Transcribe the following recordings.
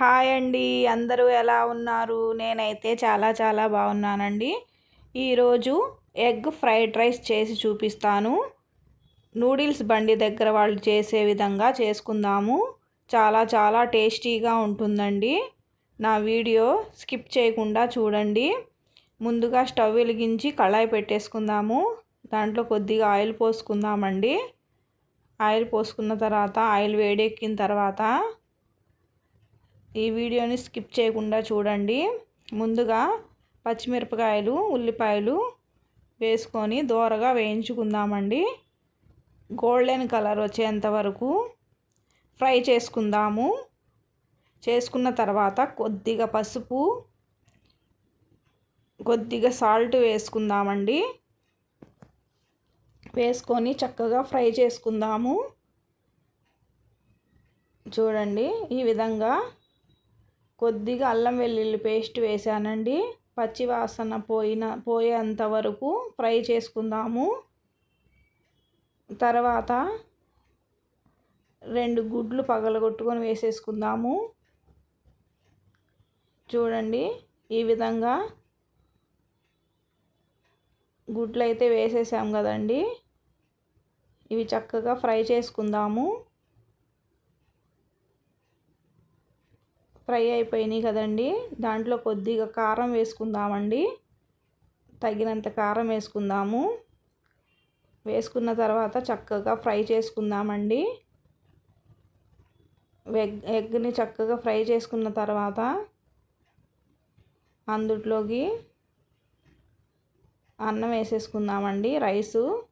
Hi అండి. అందరూ ఎలా ఉన్నారు? నేనైతే చాలా చాలా బాగున్నానండి. ఈరోజు ఎగ్ ఫ్రైడ్ రైస్ చేసి చూపిస్తాను. నూడిల్స్ బండి దగ్గర వాళ్ళు చేసే విధంగా చేసుకుందాము. చాలా చాలా టేస్టీగా ఉంటుందండి. నా వీడియో స్కిప్ చేయకుండా చూడండి. ముందుగా స్టవ్ వెలిగించి కళాయి పెట్టేసుకుందాము. దాంట్లో కొద్దిగా ఆయిల్ పోసుకుందామండి. ఆయిల్ పోసుకున్న తర్వాత ఆయిల్ వేడెక్కిన తర్వాత ఈ వీడియోని స్కిప్ చేయకుండా చూడండి. ముందుగా పచ్చిమిరపకాయలు ఉల్లిపాయలు వేసుకొని దోరగా వేయించుకుందామండి. గోల్డెన్ కలర్ వచ్చేంత వరకు ఫ్రై చేసుకుందాము. చేసుకున్న తర్వాత కొద్దిగా పసుపు కొద్దిగా సాల్ట్ వేసుకుందామండి. వేసుకొని చక్కగా ఫ్రై చేసుకుందాము. చూడండి ఈ విధంగా కొద్దిగా అల్లం వెల్లుల్లి పేస్ట్ వేసానండి. పచ్చివాసన పోయిన పోయేంత వరకు ఫ్రై చేసుకుందాము. తర్వాత రెండు గుడ్లు పగలగొట్టుకొని వేసేసుకుందాము. చూడండి ఈ విధంగా గుడ్లు అయితే వేసేసాం కదండి. ఇవి చక్కగా ఫ్రై చేసుకుందాము. ఫ్రై అయిపోయినాయి కదండి. దాంట్లో కొద్దిగా కారం వేసుకుందామండి. తగినంత కారం వేసుకుందాము. వేసుకున్న తర్వాత చక్కగా ఫ్రై చేసుకుందామండి. ఎగ్ ఎగ్ని చక్కగా ఫ్రై చేసుకున్న తర్వాత అందుట్లోకి అన్నం వేసేసుకుందామండి రైసు.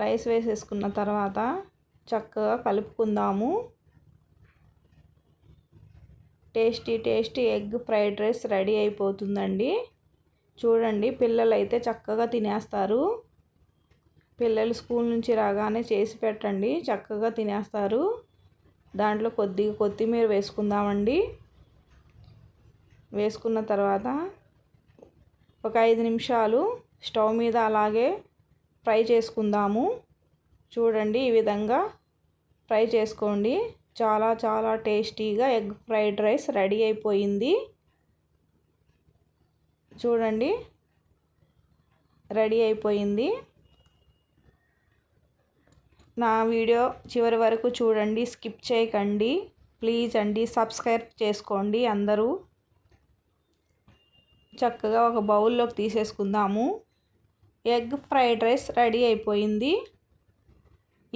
రైస్ వేసేసుకున్న తర్వాత చక్కగా కలుపుకుందాము. Tasty tasty egg fried rice ready అయిపోతుందండి. చూడండి పిల్లలు అయితే చక్కగా తినేస్తారు. పిల్లలు స్కూల్ నుంచి రాగానే చేసి పెట్టండి చక్కగా తినేస్తారు. దాంట్లో కొద్దిగా కొత్తిమీర వేసుకుందామండి. వేసుకున్న తర్వాత ఒక ఐదు నిమిషాలు స్టవ్ మీద అలాగే ఫ్రై చేసుకుందాము. చూడండి ఈ విధంగా ఫ్రై చేసుకోండి. చాలా చాలా టేస్టీగా ఎగ్ ఫ్రైడ్ రైస్ రెడీ అయిపోయింది. చూడండి. రెడీ అయిపోయింది. నా వీడియో చివరి వరకు చూడండి. స్కిప్ చేయకండి. ప్లీజ్ అండి సబ్స్క్రైబ్ చేసుకోండి అందరూ. చక్కగా ఒక బౌల్లోకి తీసేసుకుందాము. ఎగ్ ఫ్రైడ్ రైస్ రెడీ అయిపోయింది.